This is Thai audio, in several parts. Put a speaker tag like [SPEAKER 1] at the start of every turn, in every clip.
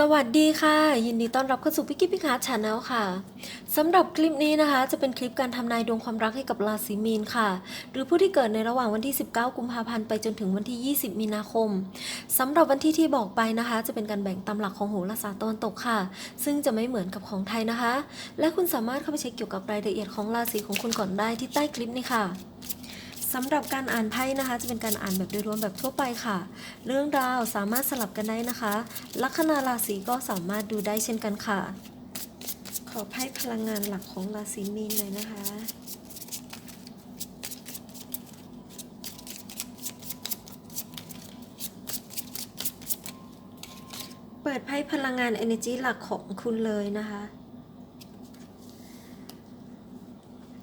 [SPEAKER 1] สวัสดีค่ะ ยินดีต้อนรับเข้าสู่พิกิพิคาชาแนลค่ะสำหรับคลิปนี้นะคะ จะเป็นคลิปการทำนายดวงความรักให้กับราศีมีนค่ะ หรือผู้ที่เกิดในระหว่างวันที่ 19 กุมภาพันธ์ไปจนถึงวันที่ 20 มีนาคมสำหรับวันที่ที่บอกไปนะคะ จะเป็นการแบ่งตามหลักของโหราศาสตร์ตะวันตกค่ะ ซึ่งจะไม่เหมือนกับของไทยนะคะ และคุณสามารถเข้าไปเช็คเกี่ยวกับรายละเอียดของราศีของคุณก่อนได้ที่ใต้คลิปนี้ค่ะ สำหรับการอ่านไพ่นะคะ จะเป็นการอ่านแบบโดยรวมแบบทั่วไปค่ะ เรื่องราวสามารถสลับกันได้นะคะ ลัคนาราศีก็สามารถดูได้เช่นกันค่ะ ขอไพ่พลังงานหลักของราศีมีนหน่อยนะคะเปิดไพ่พลังงาน energy หลักของคุณเลยนะคะ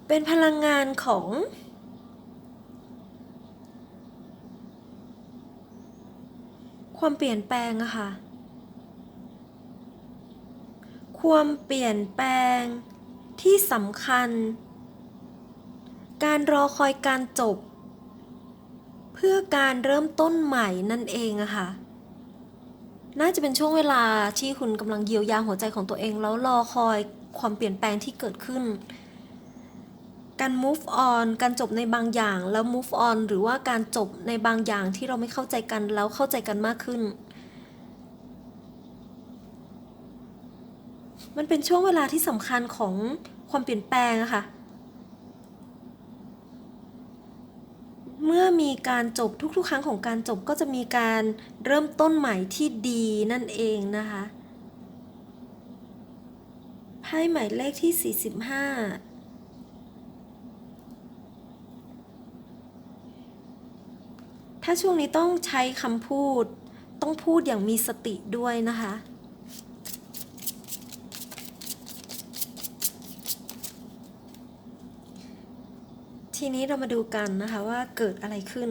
[SPEAKER 1] เป็นพลังงานของ ความเปลี่ยนแปลงอะค่ะ ความเปลี่ยนแปลงที่สำคัญ การรอคอยการจบ เพื่อการเริ่มต้นใหม่นั่นเองอะค่ะ น่าจะเป็นช่วงเวลาที่คุณกำลังเยียวยาหัวใจของตัวเองแล้วรอคอยความเปลี่ยนแปลงที่เกิดขึ้น การ move on การจบในบางอย่างแล้ว move on หรือว่าการจบในบางอย่างที่เราไม่เข้าใจกันแล้วเข้าใจกันมากขึ้น มันเป็นช่วงเวลาที่สำคัญของความเปลี่ยนแปลงอะค่ะ เมื่อมีการจบทุกๆ ครั้งของการจบก็จะมีการเริ่มต้นใหม่ที่ดีนั่นเองนะคะไพ่หมายเลขที่ 45าช่วงนี้ต้องใช้คำพูด ต้องพูดอย่างมีสติด้วยนะคะ ทีนี้เรามาดูกันนะคะว่าเกิดอะไรขึ้น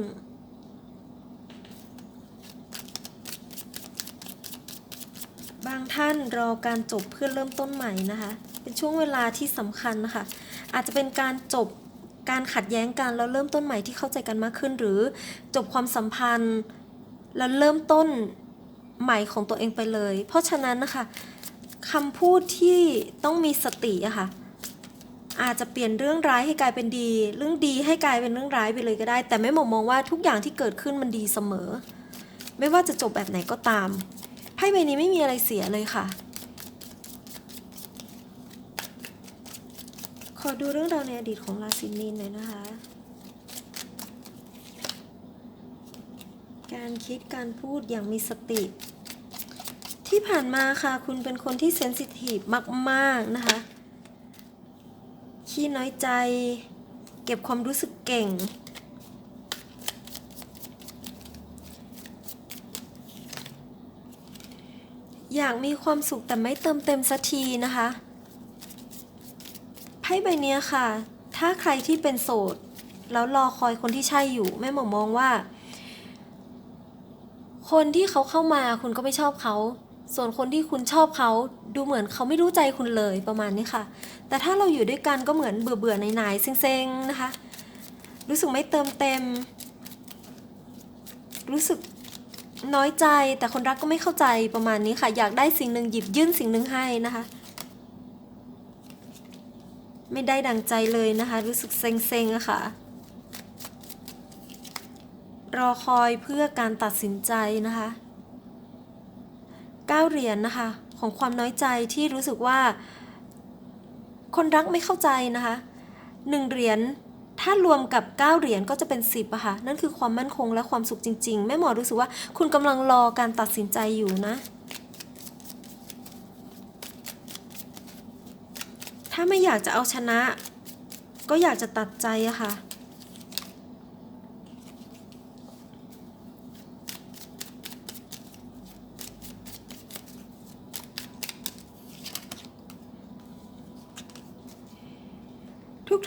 [SPEAKER 1] บางท่านรอการจบเพื่อเริ่มต้นใหม่นะคะ เป็นช่วงเวลาที่สำคัญนะคะ อาจจะเป็นการจบ การขัดแย้งกันแล้วเริ่มต้นใหม่ที่เข้าใจกันมากขึ้น หรือจบความสัมพันธ์แล้วเริ่มต้นใหม่ของตัวเองไปเลย เพราะฉะนั้นนะคะคำพูดที่ต้องมีสติอะค่ะอาจจะเปลี่ยนเรื่องร้ายให้กลายเป็นดี เรื่องดีให้กลายเป็นเรื่องร้ายไปเลยก็ได้ แต่ไม่หมมองว่าทุกอย่างที่เกิดขึ้นมันดีเสมอ ไม่ว่าจะจบแบบไหนก็ตามไพ่ใบนี้ไม่มีอะไรเสียเลยค่ะ ขอดูเรื่องราวในอดีตของราศีมีนหน่อยนะคะ การคิดการพูดอย่างมีสติ ที่ผ่านมาค่ะ คุณเป็นคนที่เซนซิทีฟมาก ๆ นะคะ ขี้น้อยใจ เก็บความรู้สึกเก่ง อยากมีความสุขแต่ไม่เติมเต็มสักทีนะคะ พ่ใบเนี้ยค่ะ ถ้าใครที่เป็นโสด แล้วรอคอยคนที่ใช่อยู่ แม่หมอมองว่า คนที่เขาเข้ามาคุณก็ไม่ชอบเขา ส่วนคนที่คุณชอบเขาดูเหมือนเขาไม่รู้ใจคุณเลยประมาณนี้ค่ะ แต่ถ้าเราอยู่ด้วยกันก็เหมือนเบื่อเบื่อๆหน่ายๆเซ็งๆนะคะ รู้สึกไม่เติมเต็ม รู้สึกน้อยใจแต่คนรักก็ไม่เข้าใจประมาณนี้ค่ะ อยากได้สิ่งหนึ่งหยิบยื่นสิ่งหนึ่งให้นะคะ ไม่ได้ดังใจเลยนะคะ รู้สึกเซ็งๆอะค่ะ รอคอยเพื่อการตัดสินใจนะคะก้าเหรียญนะคะ ของความน้อยใจที่รู้สึกว่า คนรักไม่เข้าใจนะคะหนึ่งเหรียญถ้ารวมกับ 9 เหรียญก็จะเป็น 10อะค่ะนั่นคือความมั่นคงและความสุขจริง ๆ แม่หมอรู้สึกว่าคุณกำลังรอการตัดสินใจอยู่นะ ถ้าไม่อยากจะเอาชนะ ก็อยากจะตัดใจอะค่ะ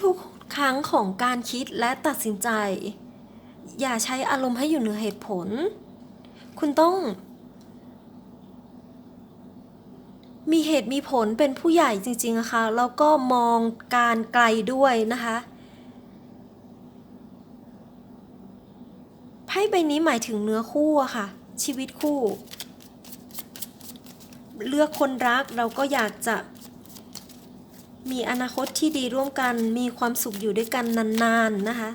[SPEAKER 1] ทุกๆ ครั้งของการคิดและตัดสินใจ อย่าใช้อารมณ์ให้อยู่เหนือเหตุผล คุณต้อง มีเหตุมีผลเป็นผู้ใหญ่จริงๆอะค่ะแล้วก็มองการไกลด้วยนะคะไพ่ใบนี้หมายถึงเนื้อคู่อะค่ะ ชีวิตคู่ เลือกคนรักเราก็อยากจะ มีอนาคตที่ดีร่วมกัน มีความสุขอยู่ด้วยกันนานๆนะคะ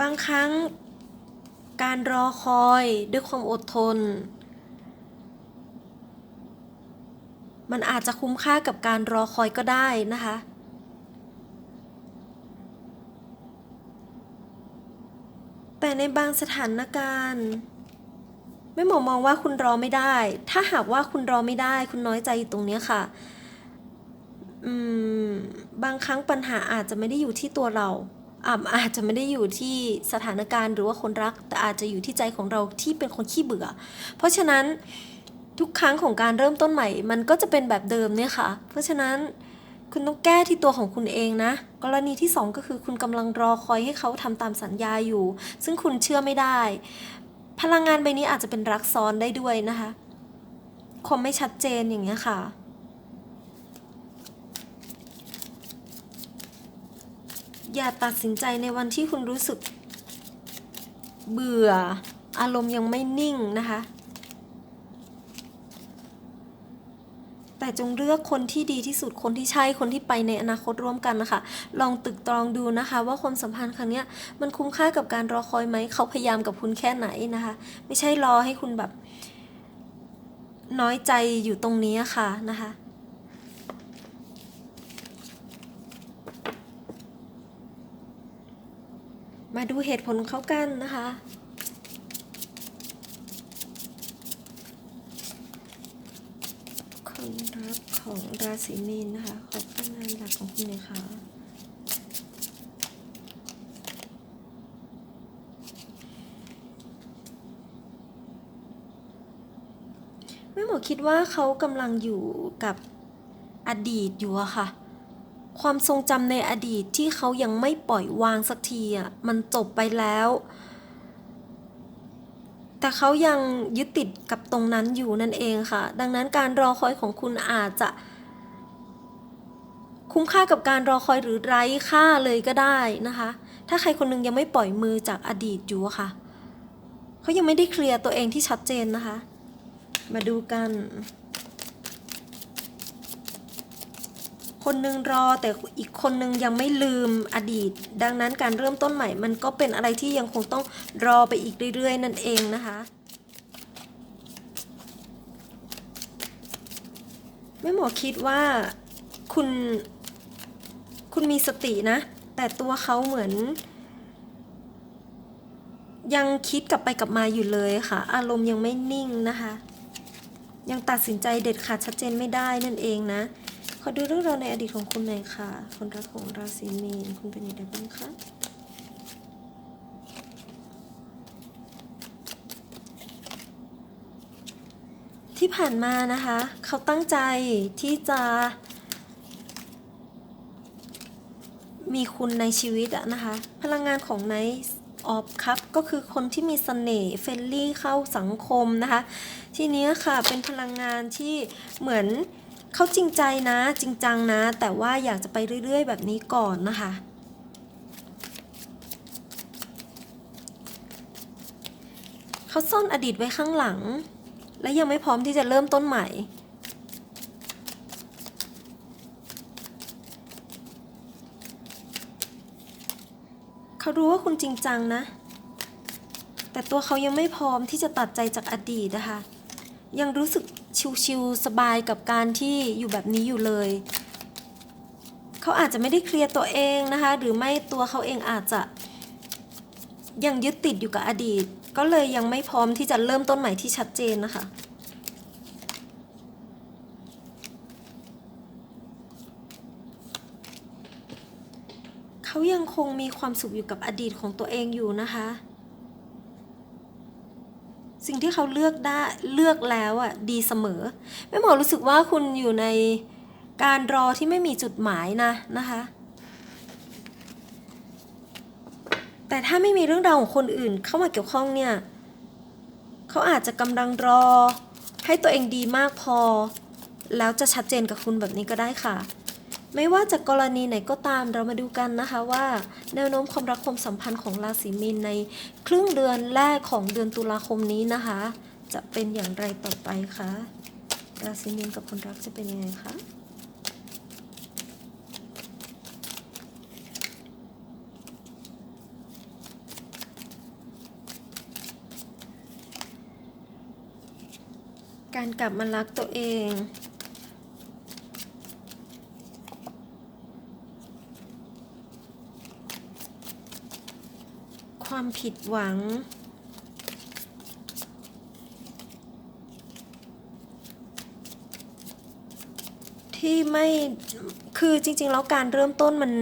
[SPEAKER 1] บางครั้งการรอคอยด้วยความอดทน มันอาจจะคุ้มค่ากับการรอคอยก็ได้นะคะ แต่ในบางสถานการณ์ ไม่หมอมองว่าคุณรอไม่ได้ ถ้าหากว่าคุณรอไม่ได้ คุณน้อยใจอยู่ตรงนี้ค่ะ อืม บางครั้งปัญหาอาจจะไม่ได้อยู่ที่ตัวเราอาอาจจะไม่ได้อยู่ที่สถานการณ์หรือว่าคนรัก แต่อาจจะอยู่ที่ใจของเราที่เป็นคนขี้เบื่อ เพราะฉะนั้น ทุกครั้งของการเริ่มต้นใหม่ มันก็จะเป็นแบบเดิมเนี่ยค่ะ เพราะฉะนั้นคุณต้องแก้ที่ตัวของคุณเองนะ กรณีที่สองก็คือคุณกำลังรอคอยให้เขาทำตามสัญญาอยู่ ซึ่งคุณเชื่อไม่ได้ พลังงานใบนี้อาจจะเป็นรักซ้อนได้ด้วยนะคะความไม่ชัดเจนอย่างเงี้ยค่ะอย่าตัดสินใจในวันที่คุณรู้สึกเบื่อ อารมณ์ยังไม่นิ่งนะคะ แต่จงเลือกคนที่ดีที่สุดคนที่ใช่คนที่ไปในอนาคตร่วมกันนะคะลองตึกตรองดูนะคะ ว่าความสัมพันธ์ครั้งนี้มันคุ้มค่ากับการรอคอยไหมเขาพยายามกับคุณแค่ไหนนะคะ ไม่ใช่รอให้คุณแบบ น้อยใจอยู่ตรงนี้ค่ะนะคะมาดูเหตุผลเขากันนะคะ คนรักของราศีมีนนะคะขอพลังงานหลักของคุณเลยค่ะแม่หมอคิดว่าเขากำลังอยู่กับอดีตอยู่อะค่ะ ความทรงจำในอดีตที่เขายังไม่ปล่อยวางสักทีอะมันจบไปแล้ว แต่เขายังยึดติดกับตรงนั้นอยู่นั่นเองค่ะ ดังนั้นการรอคอยของคุณอาจจะคุ้มค่ากับการรอคอยหรือไร้ค่าเลยก็ได้นะคะ ถ้าใครคนหนึงยังไม่ปล่อยมือจากอดีตอยู่ค่ะ เขายังไม่ได้เคลียร์ตัวเองที่ชัดเจนนะคะ มาดูกัน คนหนึ่งรอ แต่อีกคนหนึ่งยังไม่ลืมอดีต ดังนั้นการเริ่มต้นใหม่ มันก็เป็นอะไรที่ยังคงต้องรอไปอีกเรื่อย ๆ นั่นเองนะคะ แม่หมอคิดว่าคุณคุณมีสตินะ แต่ตัวเขาเหมือน ยังคิดกลับไปกลับมาอยู่เลยค่ะ อารมณ์ยังไม่นิ่งนะคะ ยังตัดสินใจเด็ดขาดชัดเจนไม่ได้นั่นเองนะ ขอดูเรื่องราวในอดีตของคุณหน่อยค่ะ คนรักของราศีมีนคุณเป็นยังไงบ้างคะที่ผ่านมานะคะ เขาตั้งใจที่จะ มีคุณในชีวิตอะนะคะ พลังงานของไนท์ออฟครับก็คือคนที่มีเสน่ห์เฟรนลี่เข้าสังคมนะคะ ทีนี้ค่ะเป็นพลังงานที่เหมือน เขาจริงใจนะ จริงจังนะ แต่ว่าอยากจะไปเรื่อย ๆ แบบนี้ก่อนนะคะ เขาซ่อนอดีตไว้ข้างหลัง และยังไม่พร้อมที่จะเริ่มต้นใหม่เขารู้ว่าคุณจริงจังนะ แต่ตัวเขายังไม่พร้อมที่จะตัดใจจากอดีตนะคะ ยังรู้สึก ชิวๆสบายกับการที่อยู่แบบนี้อยู่เลย เขาอาจจะไม่ได้เคลียร์ตัวเองนะคะ หรือไม่ตัวเขาเองอาจจะ ยังยึดติดอยู่กับอดีต ก็เลยยังไม่พร้อมที่จะเริ่มต้นใหม่ที่ชัดเจนนะคะเขายังคงมีความสุขอยู่กับอดีตของตัวเองอยู่นะคะ สิ่งที่เขาเลือกได้เลือกแล้วอะดีเสมอแม่หมอรู้สึกว่าคุณอยู่ในการรอที่ไม่มีจุดหมายนะนะคะ แต่ถ้าไม่มีเรื่องราวของคนอื่นเข้ามาเกี่ยวข้องเนี่ยเขาอาจจะกำลังรอให้ตัวเองดีมากพอ แล้วจะชัดเจนกับคุณแบบนี้ก็ได้ค่ะ ไม่ว่าจากกรณีไหนก็ตามเรามาดูกันนะคะว่า แนวโน้มความรักความสัมพันธ์ของราศีมีนในครึ่งเดือนแรกของเดือนตุลาคมนี้นะคะ จะเป็นอย่างไรต่อไปคะราศีมีนกับคนรักจะเป็นยังไงคะการกลับมารักตัวเอง ความผิดหวัง ที่ไม่คือจริง ๆ แล้วการเริ่มต้นมัน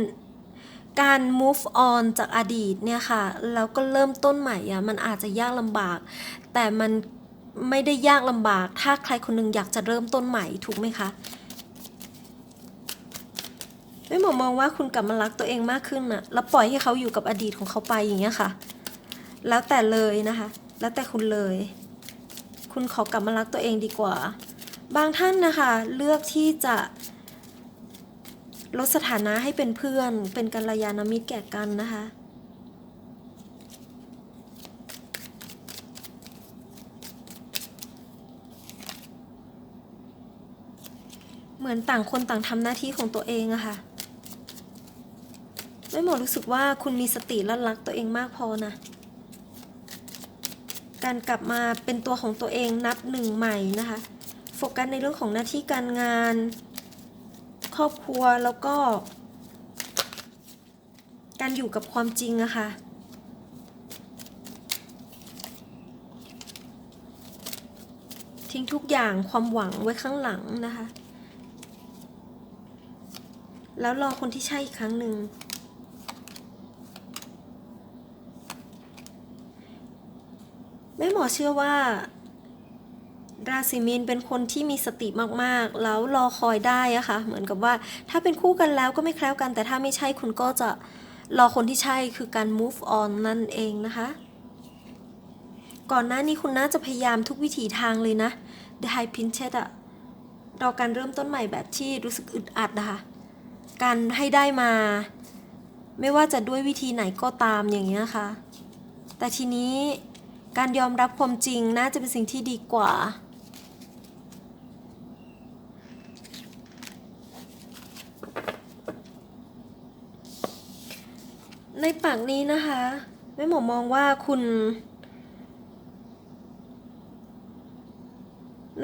[SPEAKER 1] การ move on จากอดีตเนี่ยค่ะ แล้วก็เริ่มต้นใหม่อะมันอาจจะยากลำบาก แต่มันไม่ได้ยากลำบาก ถ้าใครคนหนึงอยากจะเริ่มต้นใหม่ถูกไหมคะ ไม่หมอมองว่าคุณกลับมารักตัวเองมากขึ้นอะแล้วปล่อยให้เขาอยู่กับอดีตของเขาไปอย่างเงี้ยค่ะ แล้วแต่เลยนะคะ แล้วแต่คุณเลย คุณขอกลับมารักตัวเองดีกว่า บางท่านนะคะเลือกที่จะลดสถานะให้เป็นเพื่อน เป็นกัลยาณมิตรแก่กันนะคะเหมือนต่างคนต่างทำหน้าที่ของตัวเองอะค่ะ ไม่หมอรู้สึกว่าคุณมีสติและรักตัวเองมากพอนะ การกลับมาเป็นตัวของตัวเองนับหนึ่งใหม่นะคะ โฟกัสในเรื่องของหน้าที่การงาน ครอบครัวแล้วก็ การอยู่กับความจริงอะค่ะทิ้งทุกอย่างความหวังไว้ข้างหลังนะคะ แล้วรอคนที่ใช่อีกครั้งหนึ่ง แม่หมอ เชื่อว่า ราศีมีนเป็นคนที่มีสติมากๆ แล้วรอคอยได้อะค่ะ เหมือนกับว่าถ้าเป็นคู่กันแล้วก็ไม่แคล้วกัน แต่ถ้าไม่ใช่คุณก็จะรอคนที่ใช่คือการ move on นั่นเองนะคะ ก่อนหน้านี้คุณน่าจะพยายามทุกวิถีทางเลยนะ The High Princess อะรอการเริ่มต้นใหม่แบบที่รู้สึกอึดอัดนะคะ การให้ได้มา ไม่ว่าจะด้วยวิธีไหนก็ตามอย่างเงี้ยค่ะ แต่ทีนี้ การยอมรับความจริงน่าจะเป็นสิ่งที่ดีกว่า ในปากนี้นะคะแม่หมอมองว่าคุณ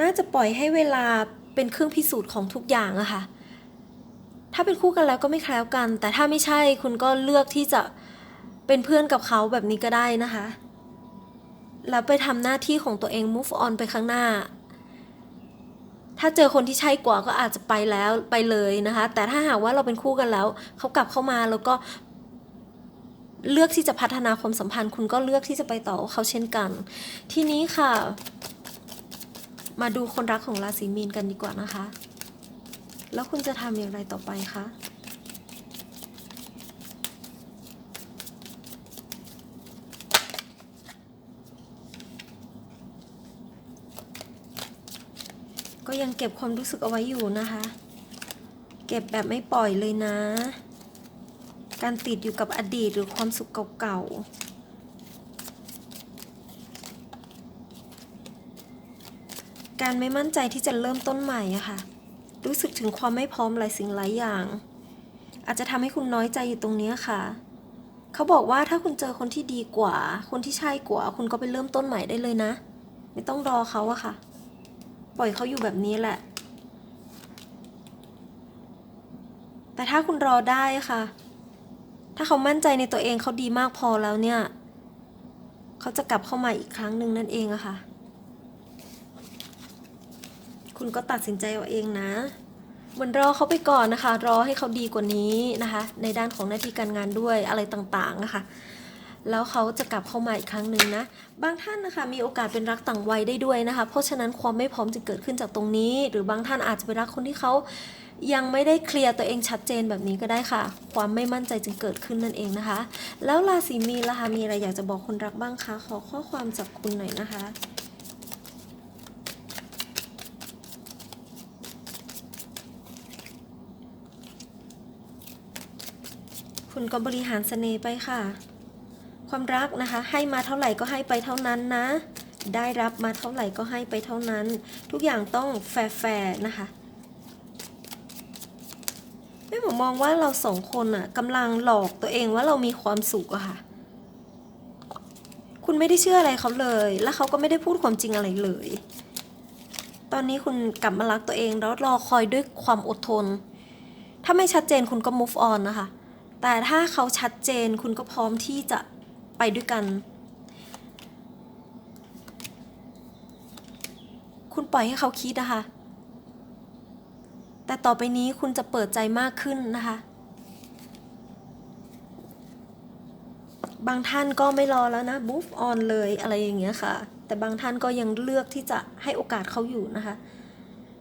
[SPEAKER 1] น่าจะปล่อยให้เวลาเป็นเครื่องพิสูจน์ของทุกอย่างอะค่ะ ถ้าเป็นคู่กันแล้วก็ไม่แคล้วกัน แต่ถ้าไม่ใช่คุณก็เลือกที่จะเป็นเพื่อนกับเขาแบบนี้ก็ได้นะคะ แล้วไปทำหน้าที่ของตัวเอง move on ไปข้างหน้า ถ้าเจอคนที่ใช่กว่าก็อาจจะไปแล้วไปเลยนะคะ แต่ถ้าหากว่าเราเป็นคู่กันแล้ว เขากลับเข้ามาแล้วก็เลือกที่จะพัฒนาความสัมพันธ์ คุณก็เลือกที่จะไปต่อเขาเช่นกัน ทีนี้ค่ะ มาดูคนรักของราศีมีนกันดีกว่านะคะ แล้วคุณจะทำอย่างไรต่อไปคะ ก็ยังเก็บความรู้สึกเอาไว้อยู่นะคะ เก็บแบบไม่ปล่อยเลยนะ การติดอยู่กับอดีตหรือความสุขเก่าๆ การไม่มั่นใจที่จะเริ่มต้นใหม่อะค่ะ รู้สึกถึงความไม่พร้อมหลายสิ่งหลายอย่าง อาจจะทำให้คุณน้อยใจอยู่ตรงนี้ค่ะ เขาบอกว่าถ้าคุณเจอคนที่ดีกว่า คนที่ใช่กว่า คุณก็ไปเริ่มต้นใหม่ได้เลยนะ ไม่ต้องรอเขาอะค่ะ ปล่อยเขาอยู่แบบนี้แหละ แต่ถ้าคุณรอได้ค่ะ ถ้าเขามั่นใจในตัวเองเขาดีมากพอแล้วเนี่ย เขาจะกลับเข้ามาอีกครั้งหนึ่งนั่นเองอะค่ะ คุณก็ตัดสินใจเอาเองนะเหมือนรอเขาไปก่อนนะคะ รอให้เขาดีกว่านี้นะคะ ในด้านของหน้าที่การงานด้วยอะไรต่างๆนะคะ แล้วเขาจะกลับเข้ามาอีกครั้งหนึ่งนะ บางท่านนะคะมีโอกาสเป็นรักต่างวัยได้ด้วยนะคะ เพราะฉะนั้นความไม่พร้อมจะเกิดขึ้นจากตรงนี้ หรือบางท่านอาจจะไปรักคนที่เขายังไม่ได้เคลียร์ตัวเองชัดเจนแบบนี้ก็ได้ค่ะ ความไม่มั่นใจจึงเกิดขึ้นนั่นเองนะคะ แล้วราศีมีนล่ะคะมีอะไรอยากจะบอกคนรักบ้างคะ ขอข้อความจากคุณหน่อยนะคะคุณก็บริหารเสน่ห์ไปค่ะ ความรักนะคะ ให้มาเท่าไหร่ก็ให้ไปเท่านั้นนะ ได้รับมาเท่าไหร่ก็ให้ไปเท่านั้น ทุกอย่างต้องแฟร์ๆนะคะแม่หมอมองว่าเราสองคนอะกำลังหลอกตัวเองว่าเรามีความสุขอะค่ะ คุณไม่ได้เชื่ออะไรเขาเลย แล้วเขาก็ไม่ได้พูดความจริงอะไรเลย ตอนนี้คุณกลับมารักตัวเองแล้วรอคอยด้วยความอดทน ถ้าไม่ชัดเจนคุณก็ move on นะคะแต่ถ้าเขาชัดเจนคุณก็พร้อมที่จะ ไปด้วยกัน คุณปล่อยให้เขาคิดนะคะ แต่ต่อไปนี้คุณจะเปิดใจมากขึ้นนะคะ บางท่านก็ไม่รอแล้วนะ move on เลยอะไรอย่างเงี้ยค่ะ แต่บางท่านก็ยังเลือกที่จะให้โอกาสเขาอยู่นะคะ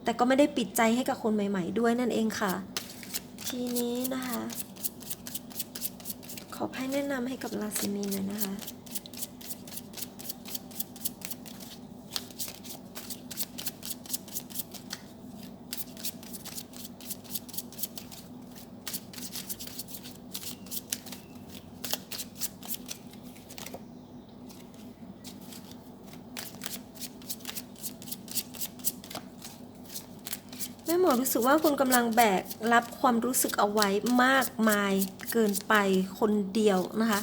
[SPEAKER 1] แต่ก็ไม่ได้ปิดใจให้กับคนใหม่ ๆ ด้วยนั่นเองค่ะ ทีนี้นะคะ ขอให้แนะนำให้กับราศีมีนหน่อยนะคะ สึกว่าคุณกำลังแบกรับความรู้สึกเอาไว้มากมายเกินไปคนเดียวนะคะ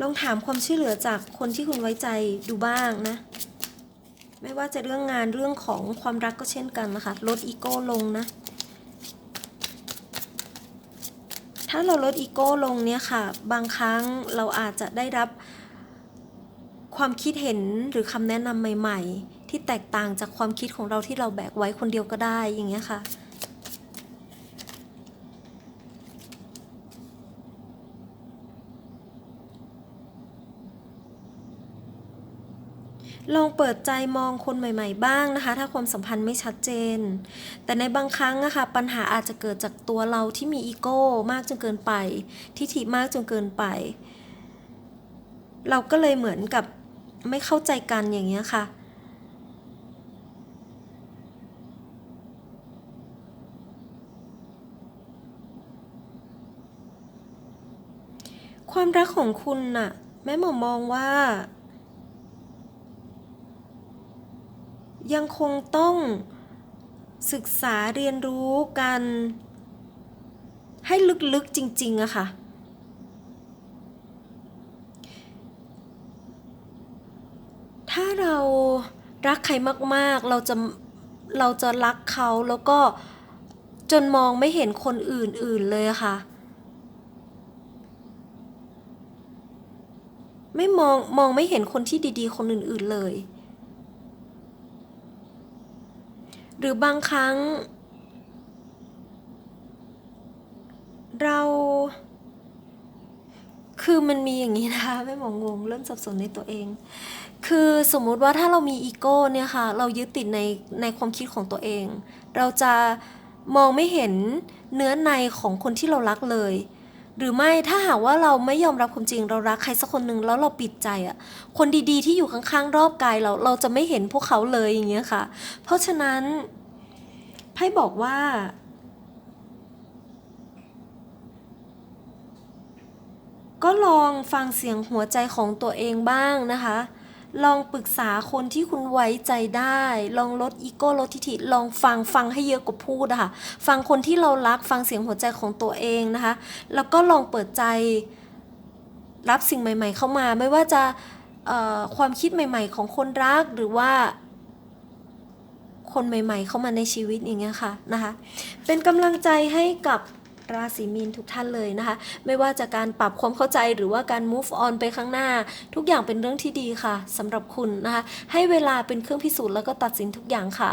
[SPEAKER 1] ลองถามความช่วยเหลือจากคนที่คุณไว้ใจดูบ้างนะ ไม่ว่าจะเรื่องงานเรื่องของความรักก็เช่นกันนะคะ ลดอีโก้ลงนะ ถ้าเราลดอีโก้ลงเนี่ยค่ะ บางครั้งเราอาจจะได้รับความคิดเห็นหรือคำแนะนำใหม่ ๆ ที่แตกต่างจากความคิดของเราที่เราแบกไว้คนเดียวก็ได้อย่างเงี้ยค่ะลองเปิดใจมองคนใหม่ ๆ บ้างนะคะ ถ้าความสัมพันธ์ไม่ชัดเจน แต่ในบางครั้งอะค่ะปัญหาอาจจะเกิดจากตัวเราที่มีอีโก้มากจนเกินไป ทิฐิมากจนเกินไป เราก็เลยเหมือนกับไม่เข้าใจกันอย่างเงี้ยค่ะ ความรักของคุณน่ะ แม่หมอมองว่า ยังคงต้องศึกษาเรียนรู้กัน ให้ลึกๆจริง ๆอะค่ะ ถ้าเรารักใครมาก ๆ เราจะ เราจะรักเขาแล้วก็จนมองไม่เห็นคนอื่นๆเลยค่ะ ไม่มองมองไม่เห็นคนที่ดีๆ คนอื่นๆเลย หรือบางครั้ง เรา คือมันมีอย่างนี้นะคะไม่หมองงเริ่มสับสนในตัวเอง คือสมมุติว่าถ้าเรามีอีโก้เนี่ยค่ะ เรายึดติดในในความคิดของตัวเอง เราจะมองไม่เห็นเนื้อในของคนที่เรารักเลย หรือไม่ถ้าหากว่าเราไม่ยอมรับความจริงเรารักใครสักคนหนึ่งแล้วเราปิดใจอะคนดีๆที่อยู่ข้างๆ รอบกายเราเราจะไม่เห็นพวกเขาเลยอย่างเงี้ยค่ะ เพราะฉะนั้นไพ่บอกว่า ก็ลองฟังเสียงหัวใจของตัวเองบ้างนะคะ ลองปรึกษาคนที่คุณไว้ใจได้ ลองลดอีโก้ลดทิฐิลองฟังฟังให้เยอะกว่าพูดอะค่ะฟังคนที่เรารักฟังเสียงหัวใจของตัวเองนะคะ แล้วก็ลองเปิดใจรับสิ่งใหม่ ๆ เข้ามา ไม่ว่าจะความคิดใหม่ ๆ ของคนรักหรือว่าคนใหม่ ๆ เข้ามาในชีวิตอย่างเงี้ยค่ะนะคะ เป็นกำลังใจให้กับ ราศีมีนทุกท่านเลยนะคะ ไม่ว่าจะการปรับความเข้าใจหรือว่าการ move on ไปข้างหน้า ทุกอย่างเป็นเรื่องที่ดีค่ะสำหรับคุณนะคะ ให้เวลาเป็นเครื่องพิสูจน์แล้วก็ตัดสินทุกอย่างค่ะ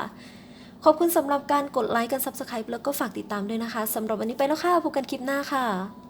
[SPEAKER 1] ขอบคุณสำหรับการกดไลค์กัน subscribe แล้วก็ฝากติดตามด้วยนะคะสำหรับวันนี้ไปแล้วค่ะพบกันคลิปหน้าค่ะ